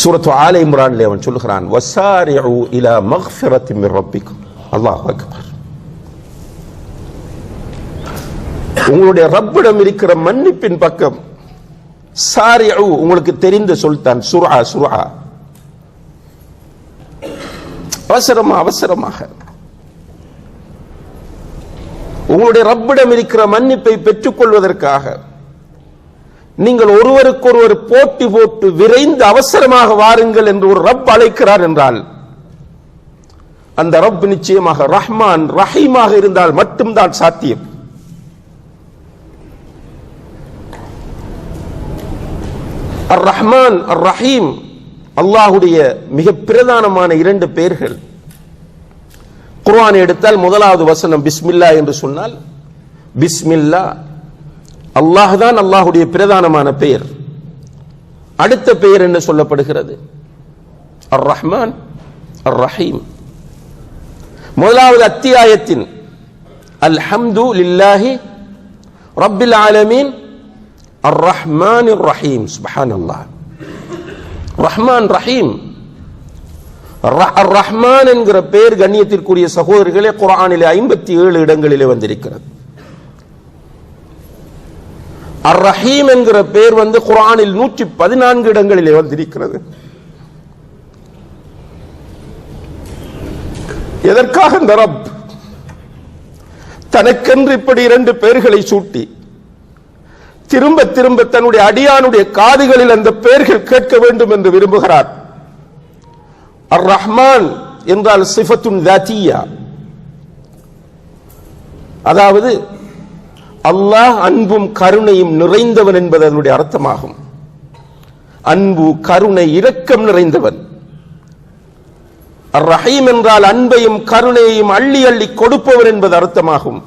சூரத்து ஆலை இம்ரான்ல அவன் சொல்லுகிறான் வசாரிஉ இலா மக்ஃபிரத்தி மிர் ரப்பிக்கும் அல்லாஹ் அக்பர். உங்களுடைய ரப்பிடம் இருக்கிற மன்னிப்பின் பக்கம் சாரிஉ உங்களுக்கு தெரிந்த சொல்தான் சுரா சுரா அவசரமா அவசரமாக. உங்களுடைய ரப்பிடம் இருக்கிற மன்னிப்பை பெற்றுக் கொள்வதற்காக நீங்கள் ஒருவருக்கொருவர் போட்டி போட்டு விரைந்து அவசரமாக வாருங்கள் என்று ஒரு ரப் அழைக்கிறார் என்றால் அந்த ரப் நிச்சயமாக ரஹ்மான் ரஹீமாக இருந்தால் மட்டும்தான் சாத்தியம். அர் ரஹ்மான் அர் ரஹீம் அல்லாஹுடைய மிக பிரதானமான இரண்டு பெயர்கள். குர்ஆன் எடுத்தால் முதலாவது வசனம் பிஸ்மில்லா என்று சொன்னால் பிஸ்மில்லா அல்லாஹ் தான் அல்லாஹுடைய பிரதானமான பெயர். அடுத்த பெயர் என்ன சொல்லப்படுகிறது? அர் ரஹ்மான் அர் ரஹீம் முதலாவது அத்தியாயத்தின் அல்ஹம்து லில்லாஹி ரப்பில் ஆலமீன் அர் ரஹ்மான் ரஹீம். சுபஹான் அல்லாஹ் ரஹ்மான் ரஹீம் ரஹ்மான் என்கிற பெயர் கண்ணியத்திற்குரிய சகோதரிகளே குரானிலே ஐம்பத்தி ஏழு இடங்களிலே வந்திருக்கிறது. அர் ரஹீம் என்கிற பெயர் வந்து குரானில் நூற்றி பதினான்கு இடங்களிலே வந்திருக்கிறது எதற்காக இந்த ரப்? தனக்கென்று இப்படி இரண்டு பெயர்களை சூட்டி திரும்ப திரும்ப தன்னுடைய அடியானுடைய காதுகளில் அந்த பெயர்கள் கேட்க வேண்டும் என்று விரும்புகிறார். அர் ரஹ்மான் என்றால் சிஃபத்துன் தாத்தியா. அதாவது அல்லாஹ் அன்பும் கருணையும் நிறைந்தவன் என்பது அதனுடைய அர்த்தமாகும். அன்பு கருணை இரக்கம் நிறைந்தவன். ரஹீம் என்றால் அன்பையும் கருணையையும் அள்ளி அள்ளி கொடுப்பவர் என்பது அர்த்தமாகும்.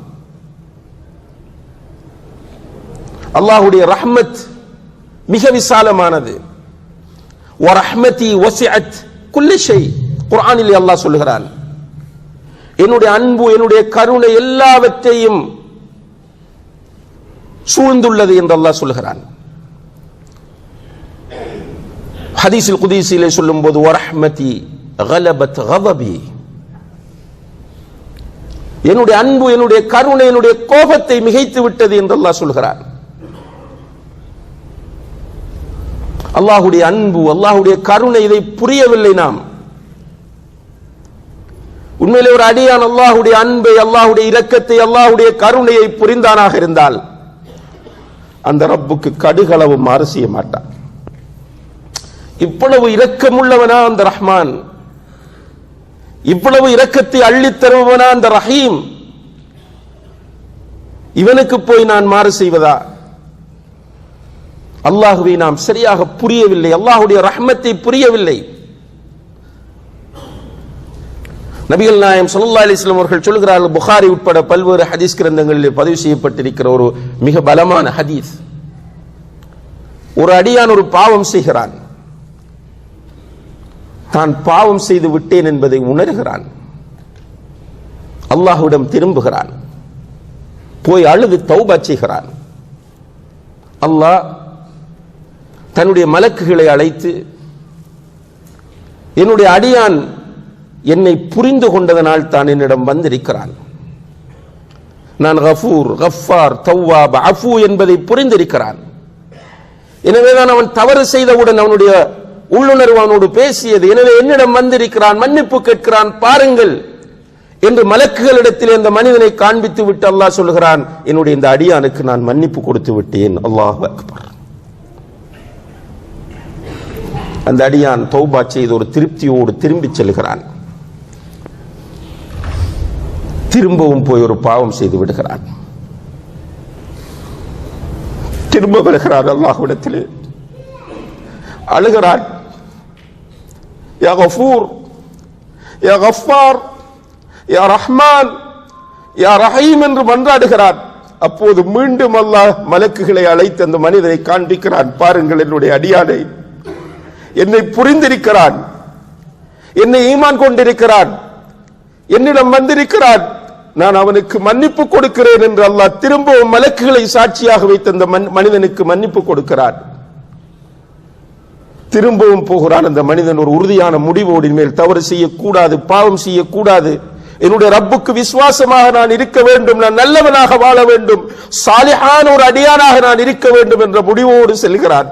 அல்லாஹுடைய ரஹ்மத் மிக விசாலமானது. வரஹ்மதி அல்லாஹ் சொல்லுகிறான். என்னுடைய அன்பு என்னுடைய கருணை எல்லாவற்றையும் சூழ்ந்துள்ளது என்று அல்லாஹ் சொல்லுகிறான். ஹதீஸில் குதீசிலே சொல்லும் போது வரஹ்மதி கலபத் கவபி என்னுடைய அன்பு என்னுடைய கருணை என்னுடைய கோபத்தை மிகைத்து விட்டது என்று அல்லாஹ் சொல்கிறான் அல்லாஹுடைய அன்பு அல்லாஹுடைய கருணை இதை புரியவில்லை நாம். உண்மையிலே ஒரு அடியான் அல்லாஹுடைய அன்பை அல்லாஹுடைய இரக்கத்தை அல்லாஹுடைய கருணையை புரிந்தானாக இருந்தால் அந்த ரப்புக்கு கடுகளவு மாறு செய்ய மாட்டான். இவ்வளவு இரக்கமுள்ளவனா அந்த ரஹ்மான். இவ்வளவு இரக்கத்தை அள்ளித் தருபவனா அந்த ரஹீம். இவனுக்கு போய் நான் மாறு செய்வதா? அல்லாஹுவை நாம் சரியாக புரியவில்லை. அல்லாஹுடைய ரஹ்மத்தை புரியவில்லை. நபிகள் நாயம் சுல்லா அலிஸ்லாம் அவர்கள் சொல்கிறார்கள் புகாரி உட்பட பல்வேறு ஹதீஸ் கிரந்தங்களில் பதிவு செய்யப்பட்டிருக்கிற ஒரு மிக பலமான ஹதீஸ். ஒரு அடியான் ஒரு பாவம் செய்கிறான். தான் பாவம் செய்து விட்டேன் என்பதை உணர்கிறான். அல்லாஹுவிடம் திரும்புகிறான். போய் அழுது தௌபா செய்கிறான். அல்லாஹ் தன்னுடைய மலக்குகளை அழைத்து என்னுடைய அடியான் என்னை புரிந்து கொண்டதனால் தான் என்னிடம் வந்திருக்கிறான் நான் கஃபூர் கஃபார் தவ்வாப் அஃபு என்பதை புரிந்திருக்கிறான். எனவேதான் அவன் தவறு செய்தவுடன் அவனுடைய உள்ளுணர்வு அவனோடு பேசியது. எனவே என்னிடம் வந்திருக்கிறான் மன்னிப்பு கேட்கிறான் பாருங்கள் என்று மலக்குகளிடத்தில் அந்த மனிதனை காண்பித்து விட்டு அல்லாஹ் சொல்லுகிறான் என்னுடைய இந்த அடியானுக்கு நான் மன்னிப்பு கொடுத்து விட்டேன். அல்லாஹ் அக்பர். அந்த அடியான் தௌபா செய்து ஒரு திருப்தியோடு திரும்பிச் செல்கிறான். திரும்பவும் போய் ஒரு பாவம் செய்து விடுகிறான் திரும்ப வருகிறார் அல்லாஹ்விடத்திலே. அழுகிறான் யா கஃபூர் யா கஃபார் யா ரஹ்மான் யா ரஹீம் என்று மன்றாடுகிறான் அப்போது மீண்டும் அல்லாஹ் மலக்குகளை அழைத்து அந்த மனிதனை காண்பிக்கிறான். பாருங்கள் என்னுடைய அடியானை. என்னை புரிந்திருக்கிறான். என்னை ஈமான் கொண்டிருக்கிறான். என்னிடம் வந்திருக்கிறான். நான் அவனுக்கு மன்னிப்பு கொடுக்கிறேன் என்று அல்லாஹ் திரும்பவும் மலக்குகளை சாட்சியாக வைத்த அந்த மன்- மனிதனுக்கு மன்னிப்பு கொடுக்கிறான். திரும்பவும் போகிறான் அந்த மனிதன் ஒரு உறுதியான முடிவோடு மேல். தவறு செய்யக்கூடாது பாவம் செய்யக்கூடாது. என்னுடைய ரப்புக்கு விசுவாசமாக நான் இருக்க வேண்டும் நான் நல்லவனாக வாழ வேண்டும் சாலிஹான ஒரு அடியானாக நான் இருக்க வேண்டும் என்ற முடிவோடு செல்கிறான்.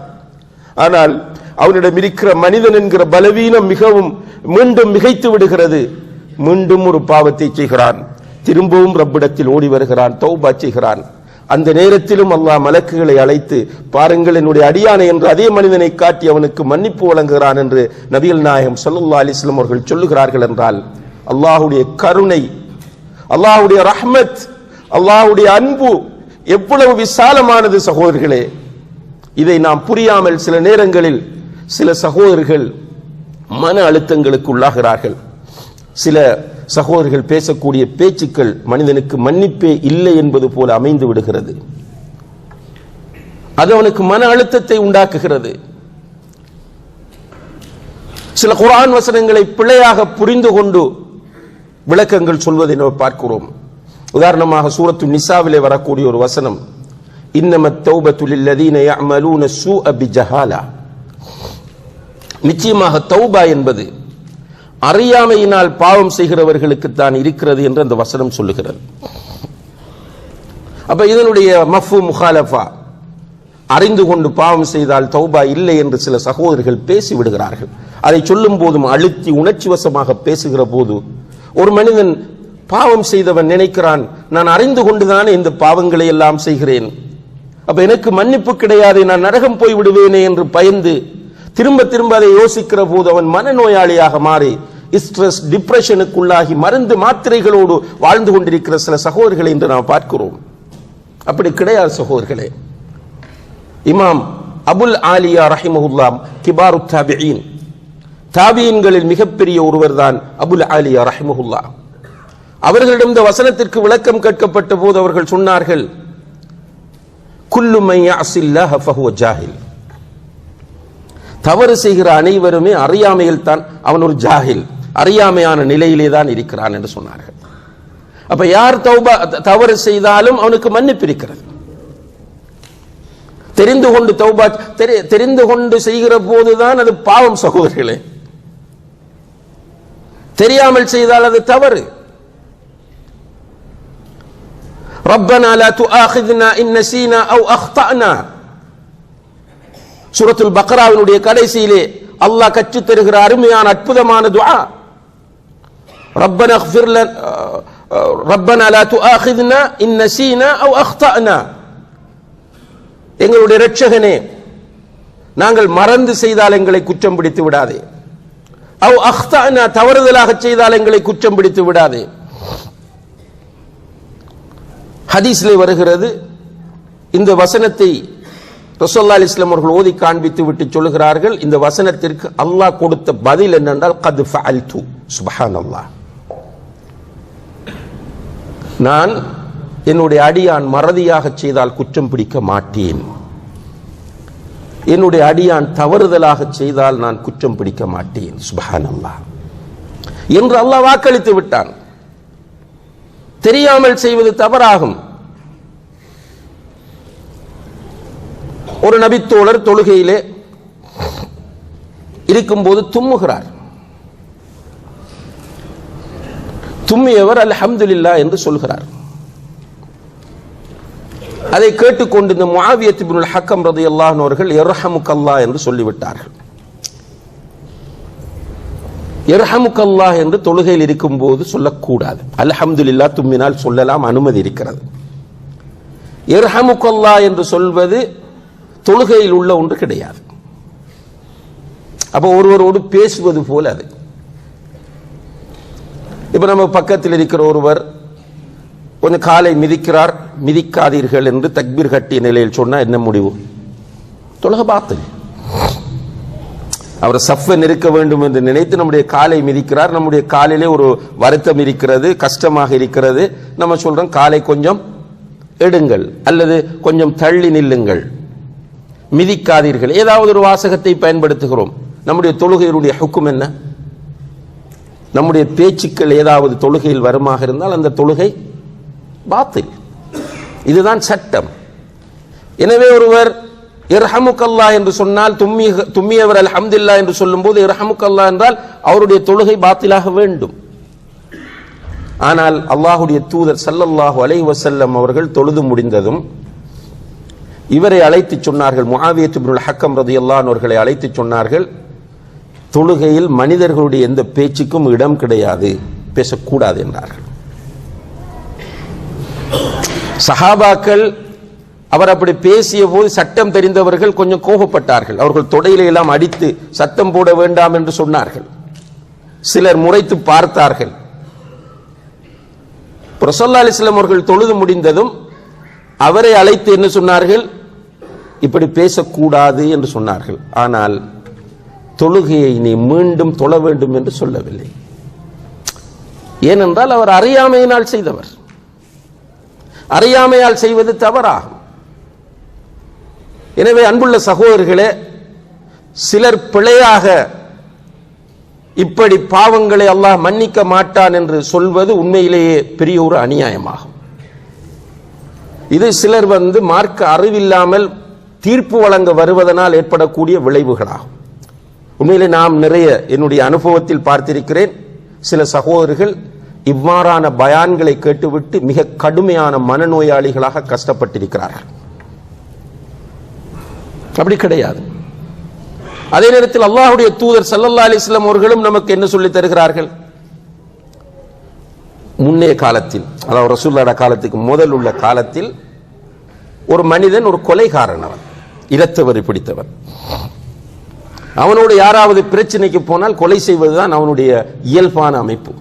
ஆனால் அவனிடம் இருக்கிற மனிதன் என்கிற பலவீனம் மிகவும் மீண்டும் மிகைத்து விடுகிறது. மீண்டும் ஒரு பாவத்தை செய்கிறான். திரும்பவும் ரப்பிடத்தில் ஓடி வருகிறான் தௌபா செய்கிறான். அந்த நேரத்திலும் அல்லாஹ் மலக்குகளை அழைத்து பாருங்கள் என்னுடைய அடியானை என்று அதே மனிதனை காட்டி அவனுக்கு மன்னிப்பு வழங்குகிறான் என்று நபிகள் நாயகம் சல்லுல்லா அலிஸ்லம் அவர்கள் சொல்லுகிறார்கள் என்றால் அல்லாஹுடைய கருணை அல்லாஹுடைய ரஹ்மத் அல்லாஹுடைய அன்பு எவ்வளவு விசாலமானது சகோதரர்களே. இதை நாம் புரியாமல் சில நேரங்களில் சில சகோதரர்கள் மன அழுத்தங்களுக்கு உள்ளாகிறார்கள் சில சகோதரர்கள் பேசக்கூடிய பேச்சுக்கள் மனிதனுக்கு மன்னிப்பே இல்லை என்பது போல அமைந்து விடுகிறது. அது அவனுக்கு மன அழுத்தத்தை உண்டாக்குகிறது. சில குரான் வசனங்களை பிழையாக புரிந்து கொண்டு விளக்கங்கள் சொல்வதை நாம் பார்க்கிறோம். உதாரணமாக சூரத்து நிசாவிலே வரக்கூடிய ஒரு வசனம் இன்னம தௌபத்து நிச்சயமாக தௌபா என்பது அறியாமையினால் பாவம் செய்கிறவர்களுக்கு தான் இருக்கிறது என்று அந்த வசனம் சொல்லுகிறது. அப்ப இதனுடைய மஃபு முகாலஃபா அறிந்து கொண்டு பாவம் செய்தால் தௌபா இல்லை என்று சில சகோதரர்கள் பேசி விடுகிறார்கள். அதை சொல்லும் போதும் அழுத்தி உணர்ச்சி வசமாக பேசுகிற போது ஒரு மனிதன் பாவம் செய்தவன் நினைக்கிறான் நான் அறிந்து கொண்டுதானே இந்த பாவங்களை எல்லாம் செய்கிறேன். அப்ப எனக்கு மன்னிப்பு கிடையாது நான் நரகம் போய் விடுவேனே என்று பயந்து திரும்ப திரும்ப அதை யோசிக்கிற போது அவன் மனநோயாளியாக மாறி ஸ்ட்ரெஸ் டிப்ரெஷனுக்குள்ளாகி மருந்து மாத்திரைகளோடு வாழ்ந்து கொண்டிருக்கிற சில சகோதரிகளை இன்று நாம் பார்க்கிறோம். அப்படி கிடையாது சகோதரர்களே இமாம் அபுல் ஆலியா ரஹிமஹுல்லாம் கிபாரு தாபியின். தாபியின்களில் மிகப்பெரிய ஒருவர் தான் அபுல் ஆலியா ரஹிமஹுல்லா. அவர்களிடம் இந்த வசனத்திற்கு விளக்கம் கேட்கப்பட்ட போது அவர்கள் சொன்னார்கள் குல்லு ஜாஹில். தவறு செய்கிற அனைவருமே அறியாமையில் தான் அவன் ஒரு ஜாஹில். அறியாமையான நிலையிலே தான் இருக்கிறான் என்று சொன்னார்கள் அப்ப யார் தௌபா தவறு செய்தாலும் அவனுக்கு மன்னிப்பு இருக்கிறது தெரிந்து கொண்டு தௌபா தெரி- தெரிந்து கொண்டு செய்கிற போதுதான் அது பாவம் சகோதரர்களே தெரியாமல் செய்தால் அது தவறு ربنا لا تؤاخذنا إن نسينا أو أخطأنا சூரத்துல் பக்ராவினுடைய கடைசியிலே அல்லாஹ் கற்றுத் தருகிற அருமையான அற்புதமான துஆ ربنا اغفر لنا ربنا لا تؤاخذنا إن نسينا أو أخطأنا எங்களுடைய இரட்சகனே நாங்கள் மறந்து செய்தால் எங்களை குற்றம் பிடித்து விடாதே அவ் அஹ்தானா தவறுதலாக செய்தால் எங்களை குற்றம் பிடித்து விடாதே ஹதீஸ்லே வருகிறது இந்த வசனத்தை ரசோல்லா இஸ்லாம் அவர்கள் ஓதி காண்பித்து விட்டு சொல்லுகிறார்கள் இந்த வசனத்திற்கு அல்லாஹ் கொடுத்த பதில் என்னென்றால் கது ஃபஅல்து சுப்ஹானல்லாஹ் நான் என்னுடைய அடியான் மறதியாக செய்தால் குற்றம் பிடிக்க மாட்டேன். என்னுடைய அடியான் தவறுதலாக செய்தால் நான் குற்றம் பிடிக்க மாட்டேன். சுப்ஹானல்லாஹ். என்று அல்லாஹ் வாக்களித்து விட்டான். தெரியாமல் செய்வது தவறாகும். ஒரு நபித்தோழர் தொழுகையிலே இருக்கும்போது தும்முகிறார். தும்மியவர் அல்ஹம்துலில்லாஹ் என்று சொல்கிறார். அதை கேட்டுக்கொண்டு இந்த முஆவியத் இப்னுல் ஹக்கம் ரலியல்லாஹு அவர்கள் எர்ஹமுக்கல்லா என்று சொல்லிவிட்டார்கள். எர்ஹமுக்கல்லா என்று தொழுகையில் இருக்கும்போது சொல்லக்கூடாது. அல்ஹம்துலில்லாஹ் தும்மினால் சொல்லலாம் அனுமதி இருக்கிறது. எர்ஹமுக்கல்லா என்று சொல்வது தொழுகையில் உள்ள ஒன்று கிடையாது. அப்போ ஒருவரோடு பேசுவது போல அது. இப்ப நம்ம பக்கத்தில் இருக்கிற ஒருவர் கொஞ்சம் காலை மிதிக்கிறார் மிதிக்காதீர்கள் என்று தக்பீர் கட்டிய நிலையில் சொன்னா என்ன முடிவு? தொழுக பார்த்து அவர் சஃபை இருக்க வேண்டும் என்று நினைத்து நம்முடைய காலை மிதிக்கிறார். நம்முடைய காலிலே ஒரு வருத்தம் இருக்கிறது கஷ்டமாக இருக்கிறது. நம்ம சொல்றோம் காலை கொஞ்சம் எடுங்கள் அல்லது கொஞ்சம் தள்ளி நில்லுங்கள். மிதிக்காதீர்கள். ஏதாவது ஒரு வாசகத்தை பயன்படுத்துகிறோம். நம்முடைய தொழுகையினுடைய ஹுக்கும் என்ன? நம்முடைய பேச்சுக்கள் ஏதாவது தொழுகையில் வருமாக இருந்தால் அந்த தொழுகை பாத்தில். இதுதான் சட்டம். எனவே ஒருவர் இர்ஹமுக்கல்லா என்று சொன்னால் தும்மி தும்மியவர் அல்ஹம்துல்லா என்று சொல்லும்போது இர்ஹமுக்கல்லா என்றால் அவருடைய தொழுகை பாத்திலாக வேண்டும். ஆனால் அல்லாஹுடைய தூதர் சல்லல்லாஹு அலை வசல்லம் அவர்கள் தொழுது முடிந்ததும் இவரை அழைத்து சொன்னார்கள். முஆவியத் இப்னுல் ஹக்கம் அல்லான் அவர்களை அழைத்து சொன்னார்கள் தொழுகையில் மனிதர்களுடைய எந்த பேச்சுக்கும் இடம் கிடையாது. பேசக்கூடாது என்றார்கள். சஹாபாக்கள் அவர் அப்படி பேசிய போது சட்டம் தெரிந்தவர்கள் கொஞ்சம் கோபப்பட்டார்கள். அவர்கள் தொடையில எல்லாம் அடித்து சத்தம் போட வேண்டாம் என்று சொன்னார்கள். சிலர் முறைத்து பார்த்தார்கள். ரசல்லா அலிஸ்லாம் அவர்கள் தொழுது முடிந்ததும் அவரை அழைத்து என்ன சொன்னார்கள்? இப்படி பேசக்கூடாது என்று சொன்னார்கள். ஆனால் தொழுகையை நீ மீண்டும் தொழ வேண்டும் என்று சொல்லவில்லை. ஏனென்றால் அவர் அறியாமையினால் செய்தவர். அறியாமையால் செய்வது தவறாகும். எனவே அன்புள்ள சகோதரர்களே சிலர் பிழையாக இப்படி பாவங்களை அல்லாஹ் மன்னிக்க மாட்டான் என்று சொல்வது உண்மையிலேயே பெரிய ஒரு அநியாயமாகும். இது சிலர் வந்து மார்க்க அறிவில்லாமல் தீர்ப்பு வழங்க வருவதனால் ஏற்படக்கூடிய விளைவுகளாகும். உண்மையிலே நாம் நிறைய என்னுடைய அனுபவத்தில் பார்த்திருக்கிறேன். சில சகோதரர்கள் இவ்வாறான பயான்களை கேட்டுவிட்டு மிக கடுமையான மனநோயாளிகளாக கஷ்டப்பட்டிருக்கிறார்கள். அப்படி கிடையாது. அதே நேரத்தில் அல்லாஹுடைய தூதர் சல்லல்லா அலிஸ்லாம் அவர்களும் நமக்கு என்ன சொல்லி தருகிறார்கள்? முன்னே காலத்தில் அதாவது ரசூல்லாட காலத்துக்கு முதல் உள்ள காலத்தில் ஒரு மனிதன் ஒரு கொலைகாரன் அவன் இரத்தவரி பிடித்தவன். அவனோடு யாராவது பிரச்சனைக்கு போனால் கொலை செய்வதுதான் அவனுடைய இயல்பான அமைப்பு.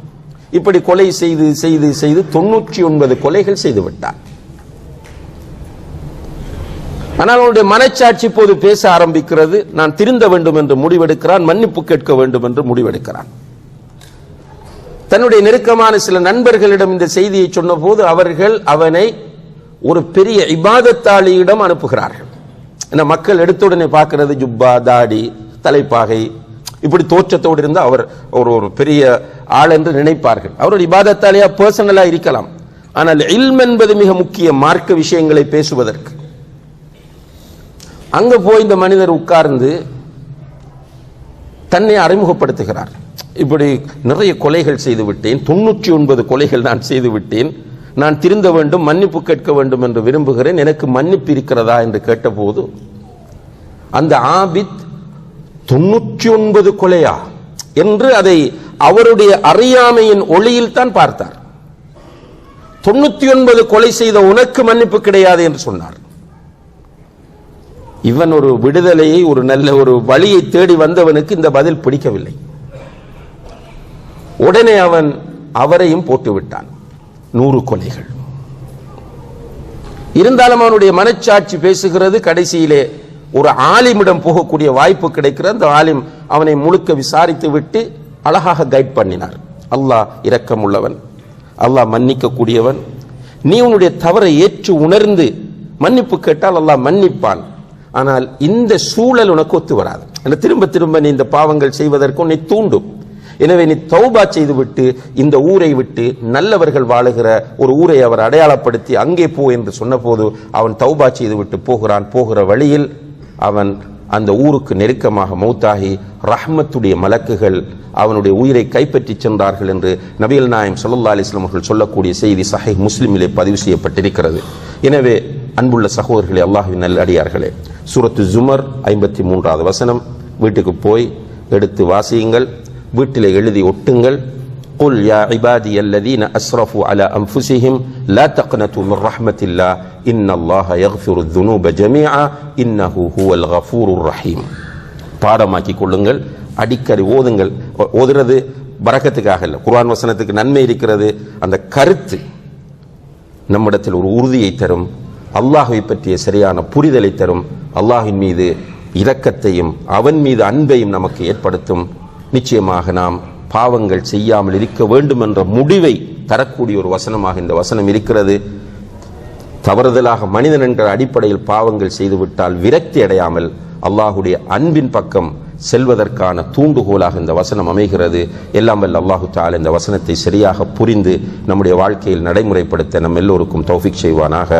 இப்படி கொலை செய்து செய்து செய்து தொண்ணூற்றி ஒன்பது கொலைகள் செய்து விட்டான். ஆனால் அவனுடைய மனச்சாட்சி இப்போது பேச ஆரம்பிக்கிறது. நான் திருந்த வேண்டும் என்று முடிவெடுக்கிறான். மன்னிப்பு கேட்க வேண்டும் என்று முடிவெடுக்கிறான். தன்னுடைய நெருக்கமான சில நண்பர்களிடம் இந்த செய்தியை சொன்னபோது அவர்கள் அவனை ஒரு பெரிய இபாதத்தாளியிடம் அனுப்புகிறார்கள். ஏன்னா மக்கள் எடுத்த உடனே பார்க்கிறது ஜுப்பா தாடி. தலைப்பாகை இப்படி தோற்றத்தோடு இருந்து அவர் ஒரு ஒரு பெரிய ஆள் என்று நினைப்பார்கள். அவருடைய இபாதத்தாலேயா பர்சனலா இருக்கலாம். ஆனால் இல்ம் என்பது மிக முக்கிய மார்க்க விஷயங்களை பேசுவதற்கு. அங்க போய் இந்த மனிதர் உட்கார்ந்து தன்னை அறிமுகப்படுத்துகிறார். இப்படி நிறைய கொலைகள் செய்து விட்டேன். தொண்ணூற்றி ஒன்பது கொலைகள் நான் செய்து விட்டேன். நான் திருந்த வேண்டும் மன்னிப்பு கேட்க வேண்டும் என்று விரும்புகிறேன். எனக்கு மன்னிப்பு இருக்கிறதா என்று கேட்டபோது அந்த ஆபித் தொண்ணூற்றி ஒன்பது கொலையா? என்று அதை அவருடைய அறியாமையின் ஒளியில் தான் பார்த்தார். தொண்ணூத்தி ஒன்பது கொலை செய்த உனக்கு மன்னிப்பு கிடையாது என்று சொன்னார். இவன் ஒரு விடுதலையை ஒரு நல்ல ஒரு வழியை தேடி வந்தவனுக்கு இந்த பதில் பிடிக்கவில்லை. உடனே அவன் அவரையும் போட்டு விட்டான் நூறு கொலைகள். இருந்தாலும் அவனுடைய மனச்சாட்சி பேசுகிறது கடைசியிலே ஒரு ஆலிமிடம் போகக்கூடிய வாய்ப்பு கிடைக்கிற அந்த ஆலிம் அவனை முழுக்க விசாரித்து விட்டு அழகாக கைட் பண்ணினார். அல்லாஹ் இரக்கம் உள்ளவன் அல்லாஹ் மன்னிக்கக்கூடியவன். நீ உன்னுடைய தவறை ஏற்று உணர்ந்து மன்னிப்பு கேட்டால் அல்லாஹ் மன்னிப்பான். ஆனால் இந்த சூழல் உனக்கு ஒத்து வராது. ஆனா திரும்ப திரும்ப நீ இந்த பாவங்கள் செய்வதற்கு உன்னை தூண்டும். எனவே நீ தௌபா செய்து விட்டு இந்த ஊரை விட்டு நல்லவர்கள் வாழுகிற ஒரு ஊரை அவர் அடையாளப்படுத்தி அங்கே போ என்று சொன்னபோது அவன் தௌபா செய்து விட்டு போகிறான். போகிற வழியில் அவன் அந்த ஊருக்கு நெருக்கமாக மௌத்தாகி ரஹ்மத்துடைய மலக்குகள் அவனுடைய உயிரை கைப்பற்றி சென்றார்கள் என்று நபிகள் நாயம் சல்லா அலிஸ்லாம் அவர்கள் சொல்லக்கூடிய செய்தி சஹை முஸ்லிமிலே பதிவு செய்யப்பட்டிருக்கிறது. எனவே அன்புள்ள சகோதரர்களே அல்லாஹ்வின் நல்லடியார்களே சூரத்து ஜுமர் ஐம்பத்தி மூன்றாவது வசனம் வீட்டுக்கு போய் எடுத்து வாசியுங்கள் வீட்டில் எழுதி ஒட்டுங்கள் قل يا عبادي الذين أسرفوا على أنفسهم لا تقنطوا من رحمة الله إن الله يغفر الذنوب جميعا إنه هو الغفور الرحيم பாடமாக்கி கொள்ளுங்கள் அடிக்கடி ஓதுங்கள் ஓ- ஓதுறது பரக்கத்துக்காக இல்லை குர்ஆன் வசனத்துக்கு நன்மை இருக்கிறது அந்த கருத்து நம்மிடத்தில் ஒரு உறுதியை தரும் அல்லாஹை பற்றிய சரியான புரிதலை தரும் அல்லாஹின் மீது இரக்கத்தையும் அவன் மீது அன்பையும் நமக்கு ஏற்படுத்தும் நிச்சயமாக நாம் பாவங்கள் செய்யாமல் இருக்க வேண்டும் என்ற முடிவை தரக்கூடிய ஒரு வசனமாக இந்த வசனம் இருக்கிறது. தவறுதலாக மனிதன் என்ற அடிப்படையில் பாவங்கள் செய்துவிட்டால் விரக்தி அடையாமல் அல்லாஹுடைய அன்பின் பக்கம் செல்வதற்கான தூண்டுகோலாக இந்த வசனம் அமைகிறது. எல்லாம் வல்ல அல்லாஹு தால் இந்த வசனத்தை சரியாக புரிந்து நம்முடைய வாழ்க்கையில் நடைமுறைப்படுத்த நம் எல்லோருக்கும் தௌஃபிக் செய்வானாக.